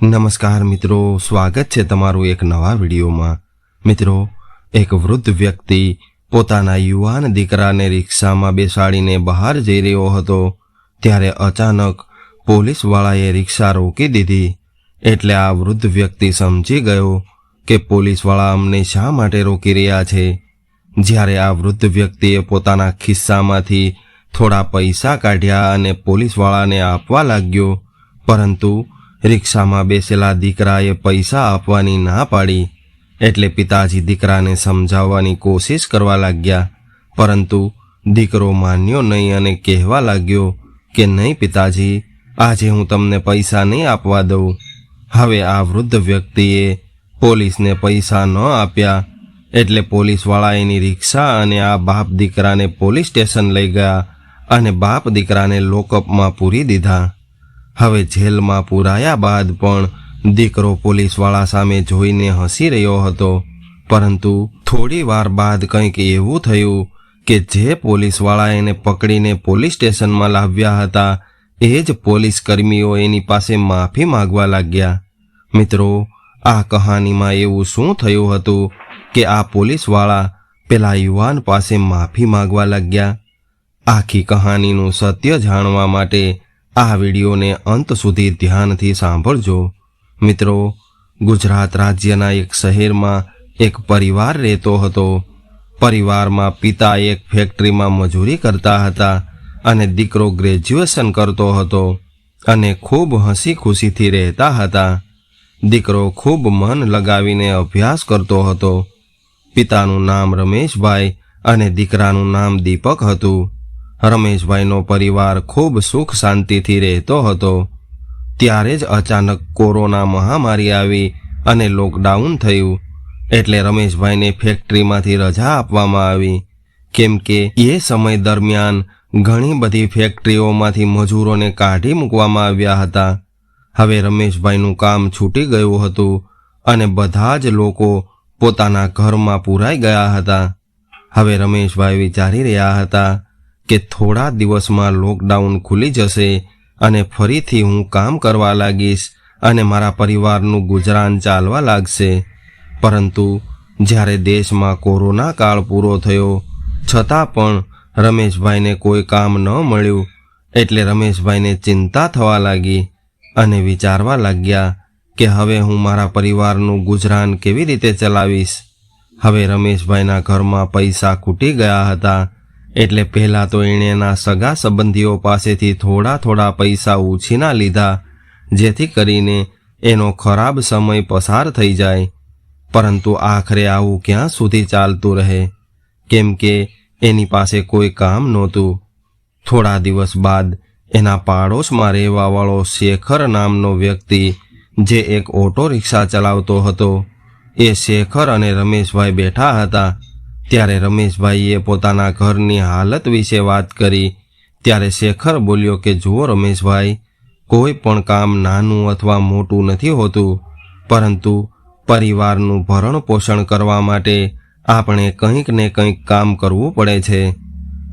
નમસ્કાર મિત્રો, સ્વાગત છે તમારું એક નવા વિડીયોમાં. મિત્રો, એક વૃદ્ધ વ્યક્તિ પોતાના યુવાન દીકરાને રિક્ષામાં બેસાડીને બહાર જઈ રહ્યો હતો, ત્યારે અચાનક પોલીસવાળાએ રિક્ષા રોકી દીધી. એટલે આ વૃદ્ધ વ્યક્તિ સમજી ગયો કે પોલીસવાળા અમને શા માટે રોકી રહ્યા છે. જ્યારે આ વૃદ્ધ વ્યક્તિએ પોતાના ખિસ્સામાંથી થોડા પૈસા કાઢ્યા અને પોલીસવાળાને આપવા લાગ્યો, પરંતુ રિક્ષામાં બેસેલા દીકરાએ પૈસા આપવાની ના પાડી. એટલે પિતાજી દીકરાને સમજાવવાની કોશિશ કરવા લાગ્યા. પરંતુ દીકરો માન્યો નહીં અને કહેવા લાગ્યો કે, નહીં પિતાજી, આજે હું તમને પૈસા નહીં આપવા દઉં. હવે આ વૃદ્ધ વ્યક્તિએ પોલીસને પૈસા ન આપ્યા. એટલે પોલીસવાળા એની રિક્ષા અને આ બાપ દીકરાને પોલીસ સ્ટેશન લઈ ગયા અને બાપ દીકરાને લોકઅપમાં પૂરી દીધા. હવે જેલમાં પુરાયા બાદ પણ દીકરો પોલીસવાળા સામે જોઈને હસી રહ્યો હતો. પરંતુ થોડી વાર બાદ કંઈક એવું થયું કે જે પોલીસવાળા એને પકડીને પોલીસ સ્ટેશનમાં લાવ્યા હતા, એ જ પોલીસ કર્મીઓ એની પાસે માફી માગવા લાગ્યા. મિત્રો, આ કહાનીમાં એવું શું થયું હતું કે આ પોલીસવાળા પેલા યુવાન પાસે માફી માગવા લાગ્યા? આખી કહાનીનું સત્ય જાણવા માટે આ વિડીયોને અંત સુધી ધ્યાનથી સાંભળજો. મિત્રો, ગુજરાત રાજ્યના એક શહેરમાં એક પરિવાર રહેતો હતો. પરિવારમાં પિતા એક ફેક્ટરીમાં મજૂરી કરતા હતા અને દીકરો ગ્રેજ્યુએશન કરતો હતો અને ખૂબ હસી ખુશીથી રહેતા હતા. દીકરો ખૂબ મન લગાવીને અભ્યાસ કરતો હતો. પિતાનું નામ રમેશભાઈ અને દીકરાનું નામ દીપક હતું. રમેશભાઈનો પરિવાર ખૂબ સુખ શાંતિથી રહેતો હતો. ત્યારે જ અચાનક કોરોના મહામારી આવી અને લોકડાઉન થયું. એટલે રમેશભાઈને ફેક્ટરીમાંથી રજા આપવામાં આવી. કેમ કે એ સમય દરમિયાન ઘણી બધી ફેક્ટરીઓમાંથી મજૂરોને કાઢી મૂકવામાં આવ્યા હતા. હવે રમેશભાઈનું કામ છૂટી ગયું હતું અને બધા જ લોકો પોતાના ઘરમાં પુરાઈ ગયા હતા. હવે રમેશભાઈ વિચારી રહ્યા હતા કે થોડા દિવસમાં લોકડાઉન ખુલી જશે અને ફરીથી હું કામ કરવા લાગીશ અને મારા પરિવારનું ગુજરાન ચાલવા લાગશે. પરંતુ જ્યારે દેશમાં કોરોના કાળ પૂરો થયો, છતાં પણ રમેશભાઈને કોઈ કામ ન મળ્યું, એટલે રમેશભાઈને ચિંતા થવા લાગી અને વિચારવા લાગ્યા કે હવે હું મારા પરિવારનું ગુજરાન કેવી રીતે ચલાવીશ. હવે રમેશભાઈના ઘરમાં પૈસા ખૂટી ગયા હતા એટલે પહેલાં તો એણે એના સગા સંબંધીઓ પાસેથી થોડા થોડા પૈસા ઉછીના લીધા, જેથી કરીને એનો ખરાબ સમય પસાર થઈ જાય. પરંતુ આખરે આવું ક્યાં સુધી ચાલતું રહે? કેમ કે એની પાસે કોઈ કામ નહોતું. થોડા દિવસ બાદ એના પાડોશમાં રહેવાવાળો શેખર નામનો વ્યક્તિ, જે એક ઓટો રિક્ષા ચલાવતો હતો, એ શેખર અને રમેશભાઈ બેઠા હતા. ત્યારે રમેશભાઈએ પોતાના ઘરની હાલત વિશે વાત કરી. ત્યારે શેખર બોલ્યો કે, જુઓ રમેશભાઈ, કોઈ પણ કામ નાનું અથવા મોટું નથી હોતું. પરંતુ પરિવારનું ભરણ પોષણ કરવા માટે આપણે કંઈક ને કંઈક કામ કરવું પડે છે.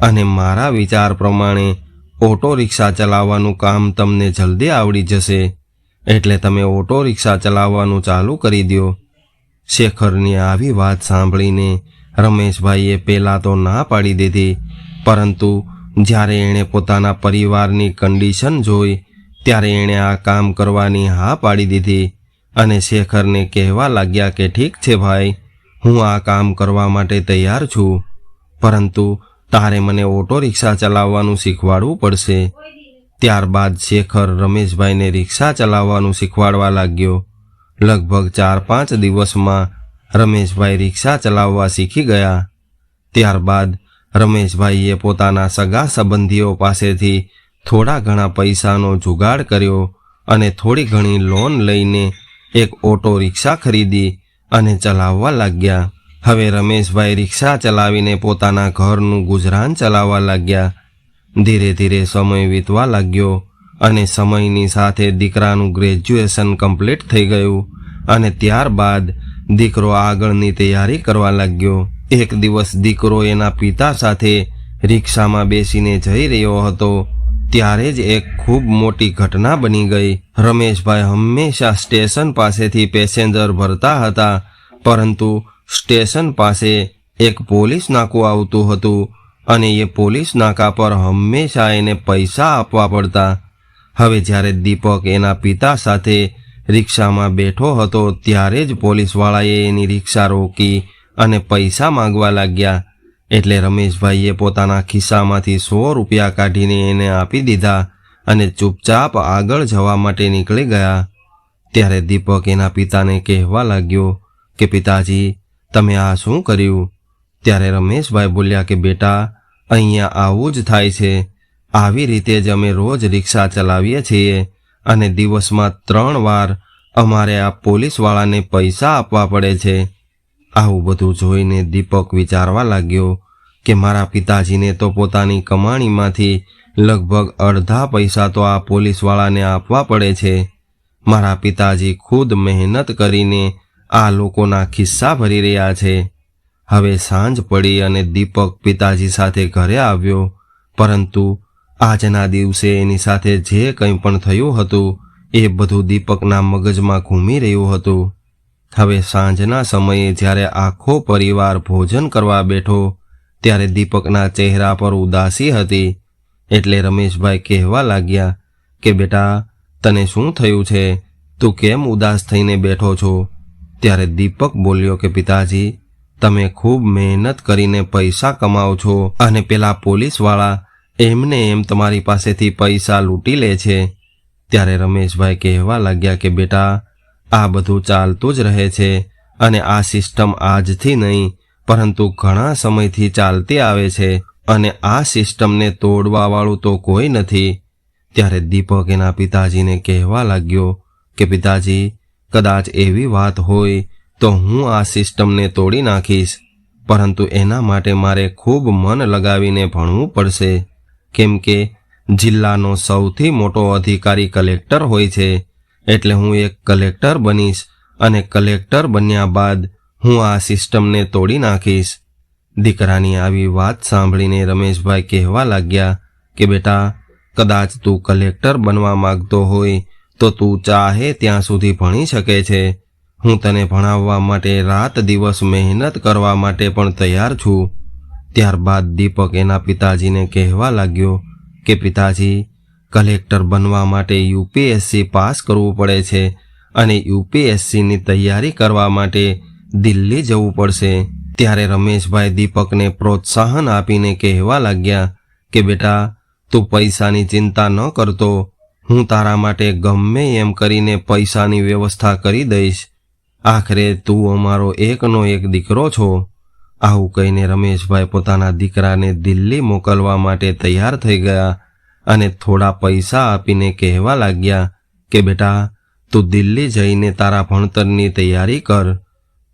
અને મારા વિચાર પ્રમાણે ઓટો રિક્ષા ચલાવવાનું કામ તમને જલ્દી આવડી જશે. એટલે તમે ઓટો રિક્ષા ચલાવવાનું ચાલુ કરી દો શેખરની આવી વાત સાંભળીને રમેશભાઈએ પહેલાં તો ના પાડી દીધી. પરંતુ જ્યારે એણે પોતાના પરિવારની કન્ડિશન જોઈ, ત્યારે એણે આ કામ કરવાની હા પાડી દીધી. અને શેખરને કહેવા લાગ્યા કે ઠીક છે ભાઈ, હું આ કામ કરવા માટે તૈયાર છું. પરંતુ તારે મને ઓટો રિક્ષા ચલાવવાનું શીખવાડવું પડશે. ત્યારબાદ શેખર રમેશભાઈને રિક્ષા ચલાવવાનું શીખવાડવા લાગ્યો. લગભગ ચાર પાંચ દિવસમાં રમેશભાઈ રિક્ષા ચલાવવા શીખી ગયા. ત્યારબાદ રમેશભાઈએ પોતાના સગા સંબંધીઓ પાસેથી થોડા ઘણા પૈસાનો જુગાડ કર્યો અને થોડી ઘણી લોન લઈને એક ઓટો રિક્ષા ખરીદી અને ચલાવવા લાગ્યા. હવે રમેશભાઈ રિક્ષા ચલાવીને પોતાના ઘરનું ગુજરાન ચલાવવા લાગ્યા. ધીરે ધીરે સમય વીતવા લાગ્યો અને સમયની સાથે દીકરાનું ગ્રેજ્યુએશન કમ્પ્લીટ થઈ ગયું અને ત્યારબાદ દીકરો આગળની તૈયારી કરવા લાગ્યો. એક દિવસ દીકરો એના પિતા સાથે રિક્ષામાં બેસીને જઈ રહ્યો હતો. ત્યારે જ એક ખૂબ મોટી ઘટના બની ગઈ. રમેશભાઈ હંમેશા સ્ટેશન પાસેથી પેસેન્જર ભરતા હતા, પરંતુ સ્ટેશન પાસે એક પોલીસ નાકું આવતું હતું અને એ પોલીસ નાકા પર હંમેશા એને પૈસા આપવા પડતા. હવે જ્યારે દીપક એના પિતા સાથે રિક્ષામાં બેઠો હતો ત્યારે જ પોલીસવાળાએ એની રિક્ષા રોકી અને પૈસા માંગવા લાગ્યા. એટલે રમેશભાઈએ પોતાના ખિસ્સામાંથી સો રૂપિયા કાઢીને એને આપી દીધા અને ચૂપચાપ આગળ જવા માટે નીકળી ગયા. ત્યારે દીપક એના પિતાને કહેવા લાગ્યો કે, પિતાજી, તમે આ શું કર્યું? ત્યારે રમેશભાઈ બોલ્યા કે, બેટા, અહીંયા આવું જ થાય છે. આવી રીતે જ અમે રોજ રિક્ષા ચલાવીએ છીએ. અને દિવસમાં ત્રણ વાર અમારે આ પોલીસવાળાને પૈસા આપવા પડે છે. આવું બધું જોઈને દીપક વિચારવા લાગ્યો કે મારા પિતાજીને તો પોતાની કમાણીમાંથી લગભગ અડધા પૈસા તો આ પોલીસવાળાને આપવા પડે છે. મારા પિતાજી ખુદ મહેનત કરીને આ લોકોના ખિસ્સા ભરી રહ્યા છે. હવે સાંજ પડી અને દીપક પિતાજી સાથે ઘરે આવ્યો, પરંતુ આજના દિવસે એની સાથે જે કંઈ પણ થયું હતું, એ બધું દીપકના મગજમાં ઘૂમી રહ્યું હતું. હવે સાંજના સમયે જ્યારે આખો પરિવાર ભોજન કરવા બેઠો, ત્યારે દીપકના ચહેરા પર ઉદાસી હતી. એટલે રમેશભાઈ કહેવા લાગ્યા કે, બેટા, તને શું થયું છે? તું કેમ ઉદાસ થઈને બેઠો છો? ત્યારે દીપક બોલ્યો કે, પિતાજી, તમે ખૂબ મહેનત કરીને પૈસા કમાઓ છો અને પેલા પોલીસવાળા એમને એમ તમારી પાસેથી પૈસા લૂંટી લે છે. ત્યારે રમેશભાઈ કહેવા લાગ્યા કે, બેટા, આ બધું ચાલતું જ રહે છે અને આ સિસ્ટમ આજથી નહીં, પરંતુ ઘણા સમયથી ચાલતી આવે છે અને આ સિસ્ટમને તોડવાવાળું તો કોઈ નથી. ત્યારે દીપક એના પિતાજીને કહેવા લાગ્યો કે, પિતાજી, કદાચ એવી વાત હોય તો હું આ સિસ્ટમને તોડી નાખીશ, પરંતુ એના માટે મારે ખૂબ મન લગાવીને ભણવું પડશે. કેમ કે જિલ્લાનો સૌથી મોટો અધિકારી કલેક્ટર હોય છે. એટલે હું એક કલેક્ટર બનીશ અને કલેક્ટર બન્યા બાદ હું આ સિસ્ટમને તોડી નાખીશ. દીકરાની આવી વાત સાંભળીને રમેશભાઈ કહેવા લાગ્યા કે, બેટા, કદાચ તું કલેક્ટર બનવા માંગતો હોય તો તું ચાહે ત્યાં સુધી ભણી શકે છે. હું તને ભણાવવા માટે રાત દિવસ મહેનત કરવા માટે પણ તૈયાર છું. ત્યારબાદ દીપક એના પિતાજીને કહેવા લાગ્યો કે, પિતાજી, કલેક્ટર બનવા માટે યુપીએસસી પાસ કરવું પડે છે અને યુપીએસસીની તૈયારી કરવા માટે દિલ્હી જવું પડશે. ત્યારે રમેશભાઈ દીપકને પ્રોત્સાહન આપીને કહેવા લાગ્યા કે, બેટા, તું પૈસાની ચિંતા ન કરતો. હું તારા માટે ગમે એમ કરીને પૈસાની વ્યવસ્થા કરી દઈશ. આખરે તું અમારો એકનો એક દીકરો છો. આવું કહીને રમેશભાઈ પોતાના દીકરાને દિલ્હી મોકલવા માટે તૈયાર થઈ ગયા અને થોડા પૈસા આપીને કહેવા લાગ્યા કે, બેટા, તું દિલ્હી જઈને તારા ભણતરની તૈયારી કર.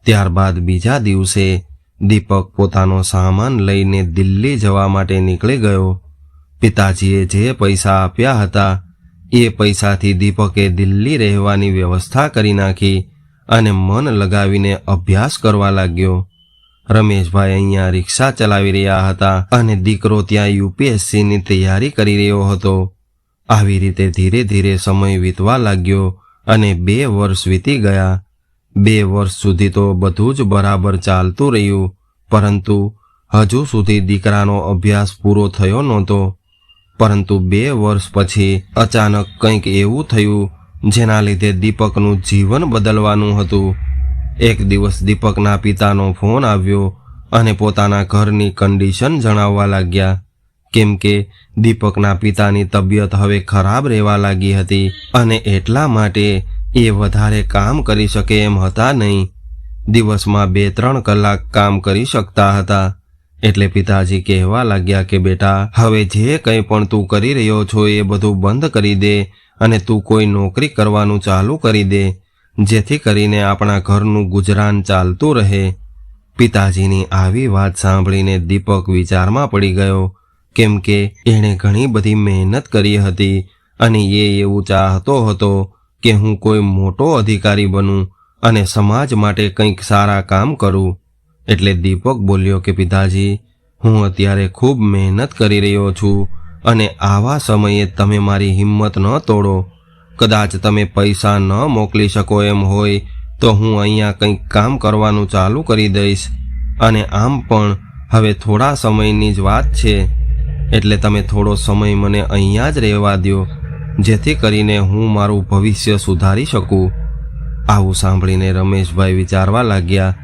ત્યારબાદ બીજા દિવસે દીપક પોતાનો સામાન લઈને દિલ્હી જવા માટે નીકળી ગયો. પિતાજીએ જે પૈસા આપ્યા હતા, એ પૈસાથી દીપકે દિલ્હી રહેવાની વ્યવસ્થા કરી નાખી અને મન લગાવીને અભ્યાસ કરવા લાગ્યો. રમેશભાઈ અહીંયા રિક્ષા ચલાવી રહ્યા હતા અને દીકરો ત્યાં યુપીએસસીની તૈયારી કરી રહ્યો હતો. આવી રીતે ધીરે ધીરે સમય વીતવા લાગ્યો અને બે વર્ષ વીતી ગયા. બે વર્ષ સુધી તો બધું જ બરાબર ચાલતું રહ્યું, પરંતુ હજુ સુધી દીકરાનો અભ્યાસ પૂરો થયો નહોતો. પરંતુ બે વર્ષ પછી અચાનક કંઈક એવું થયું, જેના લીધે દીપકનું જીવન બદલવાનું હતું. એક દિવસ દીપકના પિતાનો ફોન આવ્યો અને પોતાના ઘરની કન્ડિશન જણાવવા લાગ્યા. કેમ કે દીપકના પિતાની તબિયત હવે ખરાબ રહેવા લાગી હતી અને એટલા માટે એ વધારે કામ કરી શકે એમ હતા નહીં. દિવસમાં બે ત્રણ કલાક કામ કરી શકતા હતા. એટલે પિતાજી કહેવા લાગ્યા કે, બેટા, હવે જે કંઈ પણ તું કરી રહ્યો છો એ બધું બંધ કરી દે અને તું કોઈ નોકરી કરવાનું ચાલુ કરી દે. જેથી કરીને આપણા ઘરનું ગુજરાન ચાલતું રહે. પિતાજીની આવી વાત સાંભળીને દીપક વિચારમાં પડી ગયો, કેમ કે એણે ઘણી બધી મહેનત કરી હતી અને એ એવું ચાહતો હતો કે હું કોઈ મોટો અધિકારી બનું અને સમાજ માટે કંઈક સારા કામ કરું. એટલે દીપક બોલ્યો કે પિતાજી, હું અત્યારે ખૂબ મહેનત કરી રહ્યો છું અને આવા સમયે તમે મારી હિંમત ન તોડો. કદાચ તમે પૈસા ન મોકલી શકો એમ હોય, તો હું અહીંયા કંઈક કામ કરવાનું ચાલુ કરી દઈશ. અને આમ પણ હવે થોડા સમયની જ વાત છે. એટલે તમે થોડો સમય મને અહીંયા જ રહેવા દો જેથી કરીને હું મારું ભવિષ્ય સુધારી શકું. આવું સાંભળીને રમેશભાઈ વિચારવા લાગ્યા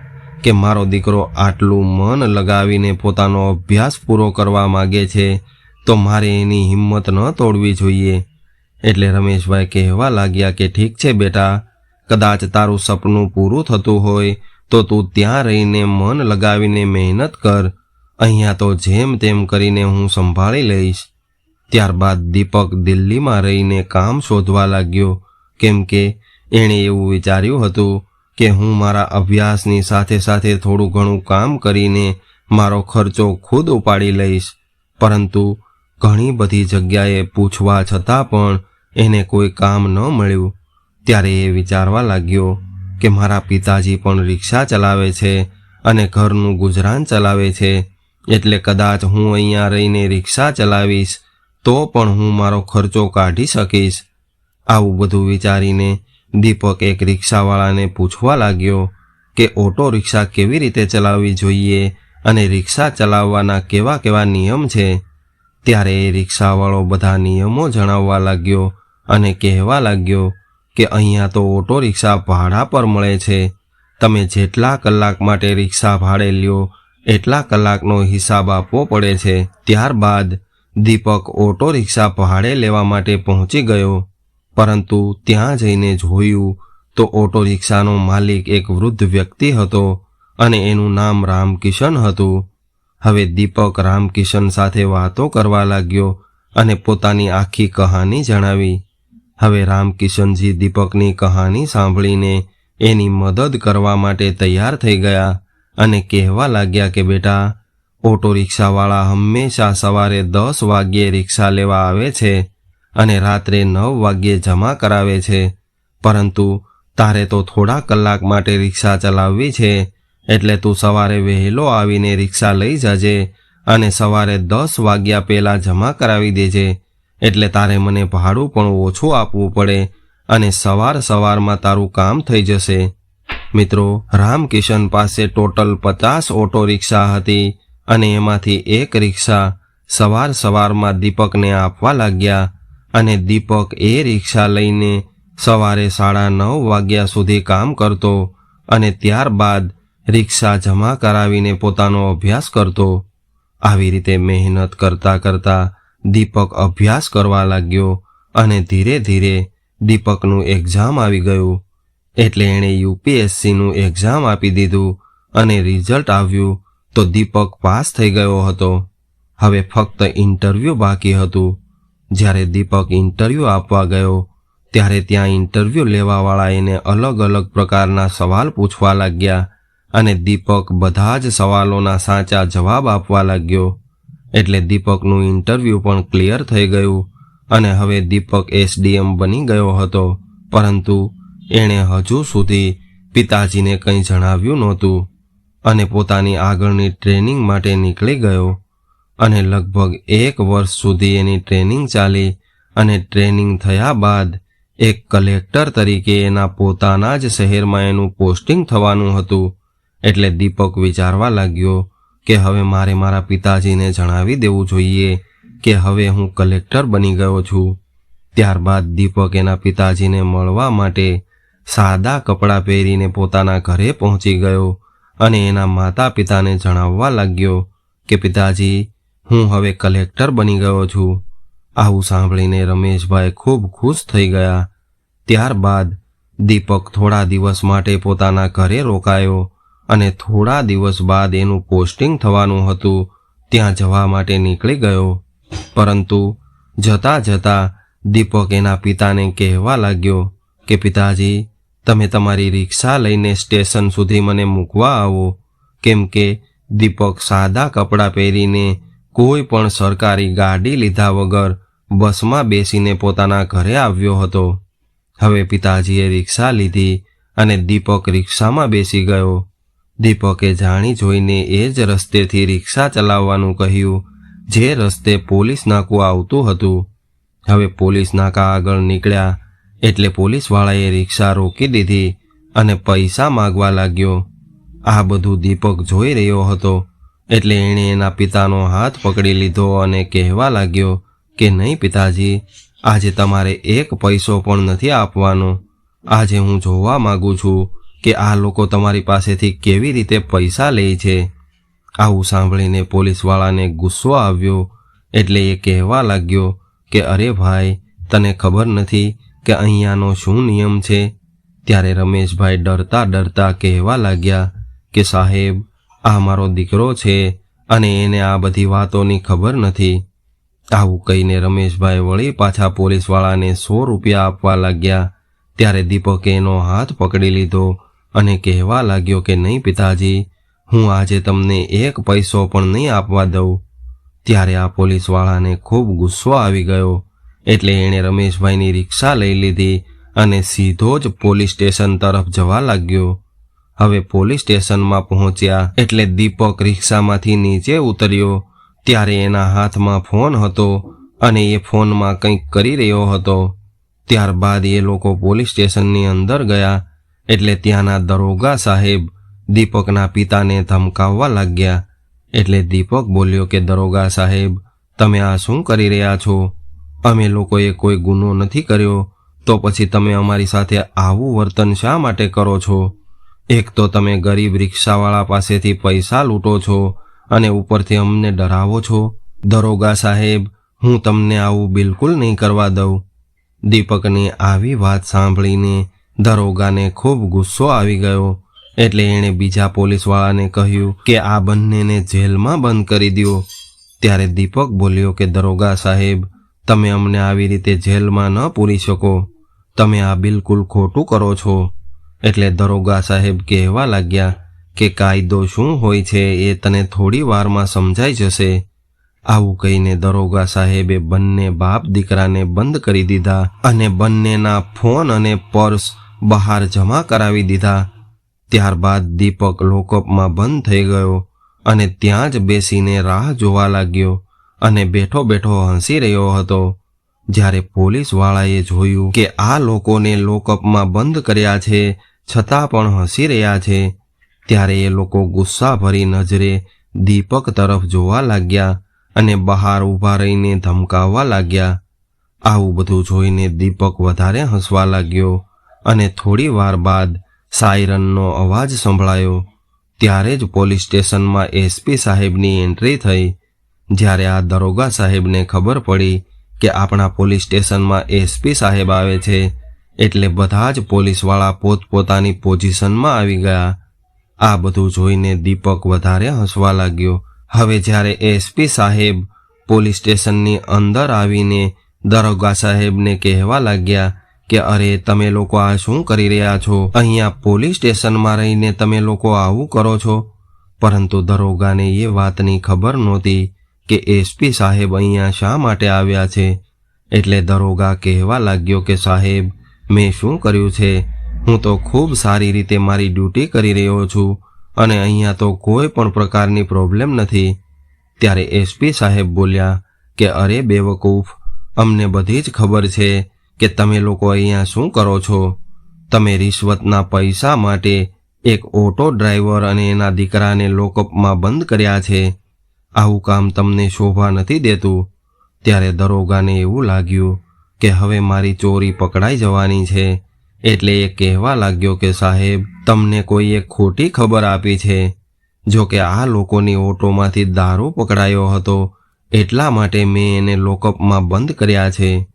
કે મારો દીકરો આટલું મન લગાવીને પોતાનો અભ્યાસ પૂરો કરવા માગે છે, તો મારે એની હિંમત ન તોડવી જોઈએ. એટલે રમેશભાઈ કહેવા લાગ્યા કે ઠીક છે બેટા, કદાચ તારું સપનું પૂરું થતું હોય તો તું ત્યાં રહીને મન લગાવીને મહેનત કર. અહીંયા તો જેમ તેમ કરીને હું સંભાળી લઈશ. ત્યારબાદ દીપક દિલ્હીમાં રહીને કામ શોધવા લાગ્યો, કેમ કે એણે એવું વિચાર્યું હતું કે હું મારા અભ્યાસની સાથે સાથે થોડું ઘણું કામ કરીને મારો ખર્ચો ખુદ ઉપાડી લઈશ. પરંતુ ઘણી બધી જગ્યાએ પૂછવા છતાં પણ એને કોઈ કામ ન મળ્યું. ત્યારે એ વિચારવા લાગ્યો કે મારા પિતાજી પણ રિક્ષા ચલાવે છે અને ઘરનું ગુજરાન ચલાવે છે. એટલે કદાચ હું અહીંયા રહીને રિક્ષા ચલાવીશ, તો પણ હું મારો ખર્ચો કાઢી શકીશ. આવું બધું વિચારીને દીપક એક રિક્ષાવાળાને પૂછવા લાગ્યો કે ઓટો રિક્ષા કેવી રીતે ચલાવવી જોઈએ અને રિક્ષા ચલાવવાના કેવા કેવા નિયમ છે? ત્યારે રિક્ષાવાળો બધા નિયમો જણાવવા લાગ્યો અને કહેવા લાગ્યો કે અહીંયા તો ઓટો રિક્ષા ભાડા પર મળે છે. તમે જેટલા કલાક માટે રિક્ષા ભાડે લ્યો, એટલા કલાકનો હિસાબ આપવો પડે છે. ત્યારબાદ દીપક ઓટો રિક્ષા ભાડે લેવા માટે પહોંચી ગયો. પરંતુ ત્યાં જઈને જોયું તો ઓટો રિક્ષાનો માલિક એક વૃદ્ધ વ્યક્તિ હતો અને એનું નામ રામકિશન હતું. હવે દીપક રામકિશન સાથે વાતો કરવા લાગ્યો અને પોતાની આખી કહાની જણાવી. હવે રામકિશનજી દીપકની કહાની સાંભળીને એની મદદ કરવા માટે તૈયાર થઈ ગયા અને કહેવા લાગ્યા કે, બેટા, ઓટો રિક્ષાવાળા હંમેશા સવારે દસ વાગ્યે રિક્ષા લેવા આવે છે અને રાત્રે નવ વાગ્યે જમા કરાવે છે. પરંતુ તારે તો થોડા કલાક માટે રિક્ષા ચલાવવી છે. એટલે તું સવારે વહેલો આવીને રિક્ષા લઈ જજે અને સવારે દસ વાગ્યા પહેલાં જમા કરાવી દેજે. એટલે તારે મને ભાડું પણ ઓછું આપવું પડે અને સવાર સવારમાં તારું કામ થઈ જશે. મિત્રો, રામકિશન પાસે ટોટલ પચાસ ઓટો રિક્ષા હતી અને એમાંથી એક રિક્ષા સવાર સવારમાં દીપકને આપવા લાગ્યા અને દીપક એ રિક્ષા લઈને સવારે સાડા નવ વાગ્યા સુધી કામ કરતો અને ત્યારબાદ રિક્ષા જમા કરાવીને પોતાનો અભ્યાસ કરતો. આવી રીતે મહેનત કરતા કરતા દીપક અભ્યાસ કરવા લાગ્યો અને ધીરે ધીરે દીપકનું એક્ઝામ આવી ગયું. એટલે એણે યુપીએસસીનું એક્ઝામ આપી દીધું અને રિઝલ્ટ આવ્યું તો દીપક પાસ થઈ ગયો હતો. હવે ફક્ત ઇન્ટરવ્યૂ બાકી હતું. જ્યારે દીપક ઇન્ટરવ્યૂ આપવા ગયો, ત્યારે ત્યાં ઇન્ટરવ્યૂ લેવાવાળા એને અલગ અલગ પ્રકારના સવાલ પૂછવા લાગ્યા. અને દીપક બધા જ સવાલોના સાચા જવાબ આપવા લાગ્યો. એટલે દીપકનું ઇન્ટરવ્યૂ પણ ક્લિયર થઈ ગયું અને હવે દીપક એસડીએમ બની ગયો હતો. પરંતુ એણે હજુ સુધી પિતાજીને કંઈ જણાવ્યું નહોતું અને પોતાની આગળની ટ્રેનિંગ માટે નીકળી ગયો અને લગભગ એક વર્ષ સુધી એની ટ્રેનિંગ ચાલી અને ટ્રેનિંગ થયા બાદ એક કલેક્ટર તરીકે એના પોતાના જ શહેરમાં એનું પોસ્ટિંગ થવાનું હતું. એટલે દીપક વિચારવા લાગ્યો કે હવે મારે મારા પિતાજીને જણાવી દેવું જોઈએ કે હવે હું કલેક્ટર બની ગયો છું. ત્યારબાદ દીપક એના પિતાજીને મળવા માટે સાદા કપડાં પહેરીને પોતાના ઘરે પહોંચી ગયો અને એના માતા પિતાને જણાવવા લાગ્યો કે પિતાજી, હું હવે કલેક્ટર બની ગયો છું. આવું સાંભળીને રમેશભાઈ ખૂબ ખુશ થઈ ગયા. ત્યારબાદ દીપક થોડા દિવસ માટે પોતાના ઘરે રોકાયો અને થોડા દિવસ બાદ એનું પોસ્ટિંગ થવાનું હતું. ત્યાં જવા માટે નીકળી ગયો. પરંતુ જતા જતા દીપક એના પિતાને કહેવા લાગ્યો કે, પિતાજી, તમે તમારી રિક્ષા લઈને સ્ટેશન સુધી મને મૂકવા આવો. કેમ કે દીપક સાદા કપડાં પહેરીને કોઈ પણ સરકારી ગાડી લીધા વગર બસમાં બેસીને પોતાના ઘરે આવ્યો હતો. હવે પિતાજીએ રિક્ષા લીધી અને દીપક રિક્ષામાં બેસી ગયો. દીપકે જાણી જોઈને એ જ રસ્તેથી રિક્ષા ચલાવવાનું કહ્યું. જે રસ્તે પોલીસ નાકું આવતું હતું. હવે પોલીસ નાકા આગળ નીકળ્યા. એટલે પોલીસવાળાએ રિક્ષા રોકી દીધી અને પૈસા માગવા લાગ્યો. આ બધું દીપક જોઈ રહ્યો હતો. એટલે એણે એના પિતાનો હાથ પકડી લીધો અને કહેવા લાગ્યો કે, નહીં પિતાજી, આજે તમારે એક પૈસો પણ નથી આપવાનો. આજે હું જોવા માગું છું. કે આ લોકો તમારી પાસેથી કેવી રીતે પૈસા લે છે? આવું સાંભળીને પોલીસવાળાને ગુસ્સો આવ્યો એટલે એ કહેવા લાગ્યો કે, અરે ભાઈ, તને ખબર નથી કે અહીંયાનો શું નિયમ છે? ત્યારે રમેશભાઈ ડરતા ડરતા કહેવા લાગ્યા કે, સાહેબ, આ મારો દીકરો છે અને એને આ બધી વાતોની ખબર નથી. આવું કહીને રમેશભાઈ વળી પાછા પોલીસવાળાને સો રૂપિયા આપવા લાગ્યા. ત્યારે દીપકે એનો હાથ પકડી લીધો અને કહેવા લાગ્યો કે, નહીં પિતાજી, હું આજે તમને એક પૈસો પણ નહીં આપવા દઉં. ત્યારે આ પોલીસવાળાને ખૂબ ગુસ્સો આવી ગયો. એટલે એણે રમેશભાઈની રિક્ષા લઈ લીધી અને સીધો જ પોલીસ સ્ટેશન તરફ જવા લાગ્યો. હવે પોલીસ સ્ટેશનમાં પહોંચ્યા એટલે દીપક રિક્ષામાંથી નીચે ઉતર્યો. ત્યારે એના હાથમાં ફોન હતો અને એ ફોનમાં કંઈક કરી રહ્યો હતો. ત્યારબાદ એ લોકો પોલીસ સ્ટેશનની અંદર ગયા એટલે ત્યાંના દરોગા સાહેબ દીપકના પિતાને ધમકાવવા લાગ્યા. એટલે દીપક બોલ્યો કે, દરોગા સાહેબ, તમે આ શું કરી રહ્યા છો? અમે લોકોએ કોઈ ગુનો નથી કર્યો. તો પછી તમે અમારી સાથે આવું વર્તન શા માટે કરો છો? એક તો તમે ગરીબ રિક્ષાવાળા પાસેથી પૈસા લૂંટો છો અને ઉપરથી અમને ડરાવો છો. દરોગા સાહેબ, હું તમને આવું બિલકુલ નહીં કરવા દઉં. દીપકની આવી વાત સાંભળીને દરોગાને ખૂબ ગુસ્સો આવી ગયો. એટલે એણે બીજા પોલીસવાળાને કહ્યું કે આ બંનેને જેલમાં બંધ કરી દો ત્યારે દીપક બોલ્યો કે, દરોગા સાહેબ, તમે અમને આવી રીતે જેલમાં ન પૂરી શકો. તમે આ બિલકુલ ખોટું કરો છો. એટલે દરોગા સાહેબ કહેવા લાગ્યા કે, કાયદો શું હોય છે એ તને થોડી વારમાં સમજાઈ જશે. આવું કહીને દરોગા સાહેબે બંને બાપ દીકરાને બંધ કરી દીધા અને બંનેના ફોન અને પર્સ બહાર જમા કરાવી દીધા. ત્યારબાદ દીપક લોકઅપમાં બંધ થઈ ગયો અને ત્યાં જ બેસીને રાહ જોવા લાગ્યો અને બેઠો બેઠો હસી રહ્યો હતો. જ્યારે પોલીસવાળાએ જોયું કે આ લોકોને લોકઅપમાં બંધ કર્યા છે, છતાં પણ હસી રહ્યા છે, ત્યારે એ લોકો ગુસ્સાભરી નજરે દીપક તરફ જોવા લાગ્યા અને બહાર ઊભા રહીને ધમકાવવા લાગ્યા. આવું બધું જોઈને દીપક વધારે હસવા લાગ્યો. અને થોડી વાર બાદ સાયરનનો અવાજ સંભળાયો. ત્યારે જ પોલીસ સ્ટેશનમાં એસપી સાહેબની એન્ટ્રી થઈ. જ્યારે આ દરોગા સાહેબને ખબર પડી કે આપણા પોલીસ સ્ટેશનમાં એસપી સાહેબ આવે છે, એટલે બધા જ પોલીસવાળા પોતપોતાની પોઝિશનમાં આવી ગયા. આ બધું જોઈને દીપક વધારે હસવા લાગ્યો. હવે જ્યારે એસપી સાહેબ પોલીસ સ્ટેશનની અંદર આવીને દરોગા સાહેબને કહેવા લાગ્યા કે અરે, તમે લોકો આ શું કરી રહ્યા છો? અહીંયા પોલીસ સ્ટેશનમાં રહીને તમે લોકો આવું કરો છો? પરંતુ દરોગાને એ વાતની ખબર નહોતી કે એસપી સાહેબ અહીંયા શા માટે આવ્યા છે. એટલે દરોગા કહેવા લાગ્યો કે, સાહેબ, મેં શું કર્યું છે? હું તો ખૂબ સારી રીતે મારી ડ્યુટી કરી રહ્યો છું અને અહીંયા તો કોઈ પણ પ્રકારની પ્રોબ્લેમ નથી. ત્યારે એસપી સાહેબ બોલ્યા કે, અરે, બેવકૂફ, અમને બધી જ ખબર છે કે તમે લોકો અહીંયા શું કરો છો? તમે રિશ્વતના પૈસા માટે એક ઓટો ડ્રાઈવર અને એના દીકરાને લોકઅપમાં બંધ કર્યા છે. આવું કામ તમને શોભા નથી દેતું. ત્યારે દરોગાને એવું લાગ્યું કે હવે મારી ચોરી પકડાઈ જવાની છે. એટલે એ કહેવા લાગ્યો કે સાહેબ, તમને કોઈએ ખોટી ખબર આપી છે. જો કે આ લોકોની ઓટોમાંથી દારૂ પકડાયો હતો, એટલા માટે મેં એને લોકઅપમાં બંધ કર્યા છે.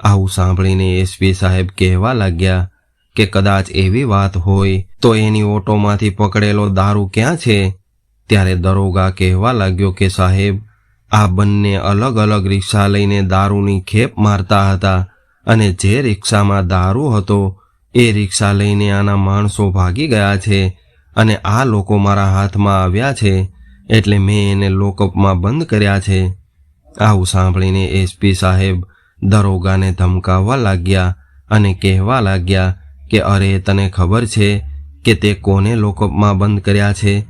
આવું સાંભળીને એસપી સાહેબ કહેવા લાગ્યા કે કદાચ એવી વાત હોય તો એની ઓટોમાંથી પકડેલો દારૂ ક્યાં છે? ત્યારે દરોગા કહેવા લાગ્યો કે સાહેબ, આ બંને અલગ અલગ રિક્ષા લઈને દારૂની ખેપ મારતા હતા અને જે રિક્ષામાં દારૂ હતો, એ રિક્ષા લઈને આના માણસો ભાગી ગયા છે અને આ લોકો મારા હાથમાં આવ્યા છે એટલે મેં એને લોકઅપમાં બંધ કર્યા છે. આવું સાંભળીને એસપી સાહેબ દરોગાને ધમકાવવા લાગ્યા અને કહેવા લાગ્યા કે, અરે, તને ખબર છે કે તે કોને લોકઅપમાં બંધ કર્યા છે?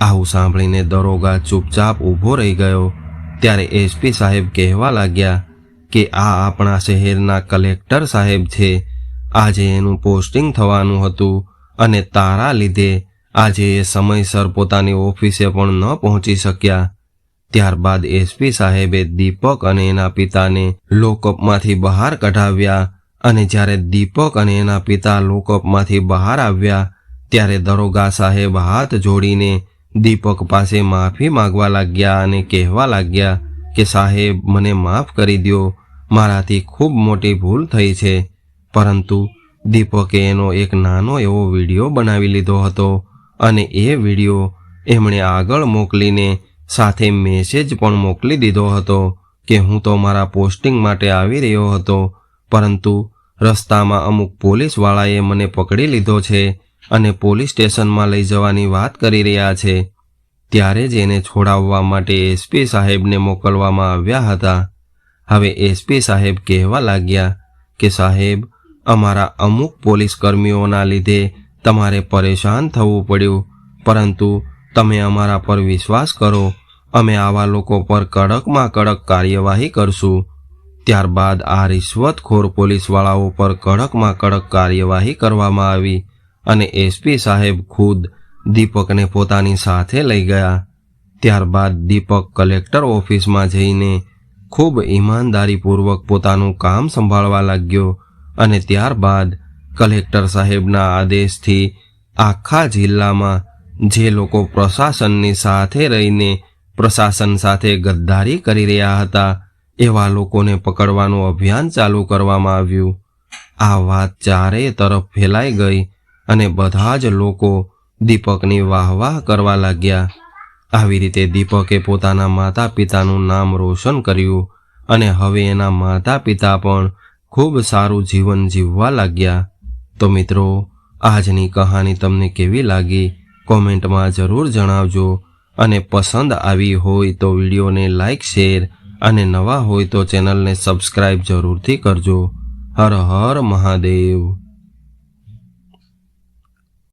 આવું સાંભળીને દરોગા ચૂપચાપ ઊભો રહી ગયો. ત્યારે એસપી સાહેબ કહેવા લાગ્યા કે, આ આપણા શહેરના કલેક્ટર સાહેબ છે. આજે એનું પોસ્ટિંગ થવાનું હતું અને તારા લીધે આજે એ સમયસર પોતાની ઓફિસે પણ ન પહોંચી શક્યા. ત્યારબાદ એસપી સાહેબે દીપક અને એના પિતાને લોકઅપમાંથી બહાર કઢાવ્યા અને જ્યારે દીપક અને એના પિતા લોકઅપમાંથી બહાર આવ્યા, ત્યારે દરોગા સાહેબ હાથ જોડીને દીપક પાસે માફી માંગવા લાગ્યા અને કહેવા લાગ્યા કે, સાહેબ, મને માફ કરી દ્યો. મારાથી ખૂબ મોટી ભૂલ થઈ છે. પરંતુ દીપકે એનો એક નાનો એવો વીડિયો બનાવી લીધો હતો અને એ વીડિયો એમણે આગળ મોકલીને સાથે મેસેજ પણ મોકલી દીધો હતો કે હું તો મારા પોસ્ટિંગ માટે આવી રહ્યો હતો, પરંતુ રસ્તામાં અમુક પોલીસવાળાએ મને પકડી લીધો છે અને પોલીસ સ્ટેશનમાં લઈ જવાની વાત કરી રહ્યા છે. ત્યારે જ એને છોડાવવા માટે એસપી સાહેબને મોકલવામાં આવ્યા હતા. હવે એસપી સાહેબ કહેવા લાગ્યા કે, સાહેબ, અમારા અમુક પોલીસ કર્મીઓના લીધે તમારે પરેશાન થવું પડ્યું, પરંતુ તમે અમારા પર વિશ્વાસ કરો. અમે આવા લોકો પર કડકમાં કડક કાર્યવાહી કરશું. ત્યારબાદ આ રિશ્વતખોર પોલીસવાળાઓ પર કડકમાં કડક કાર્યવાહી કરવામાં આવી અને એસપી સાહેબ ખુદ દીપકને પોતાની સાથે લઈ ગયા. ત્યારબાદ દીપક કલેક્ટર ઓફિસમાં જઈને ખૂબ ઈમાનદારીપૂર્વક પોતાનું કામ સંભાળવા લાગ્યો અને ત્યારબાદ કલેક્ટર સાહેબના આદેશથી આખા જિલ્લામાં જે લોકો પ્રશાસનની સાથે રહીને પ્રશાસન સાથે ગદ્દારી કરી રહ્યા હતા, એવા લોકોને પકડવાનું અભિયાન ચાલુ કરવામાં આવ્યું. આ વાત ચારેય તરફ ફેલાઈ ગઈ અને બધા જ લોકો દીપકની વાહવાહ કરવા લાગ્યા. આવી રીતે દીપકે પોતાના માતા પિતાનું નામ રોશન કર્યું અને હવે એના માતા પિતા પણ ખૂબ સારું જીવન જીવવા લાગ્યા. તો મિત્રો, આજની કહાની તમને કેવી લાગી? કોમેન્ટમાં જરૂર જણાવજો. અને પસંદ આવી હોય તો વિડીયોને લાઇક શેર અને નવા હોય તો ચેનલને સબસ્ક્રાઇબ જરૂરથી કરજો. હર હર મહાદેવ.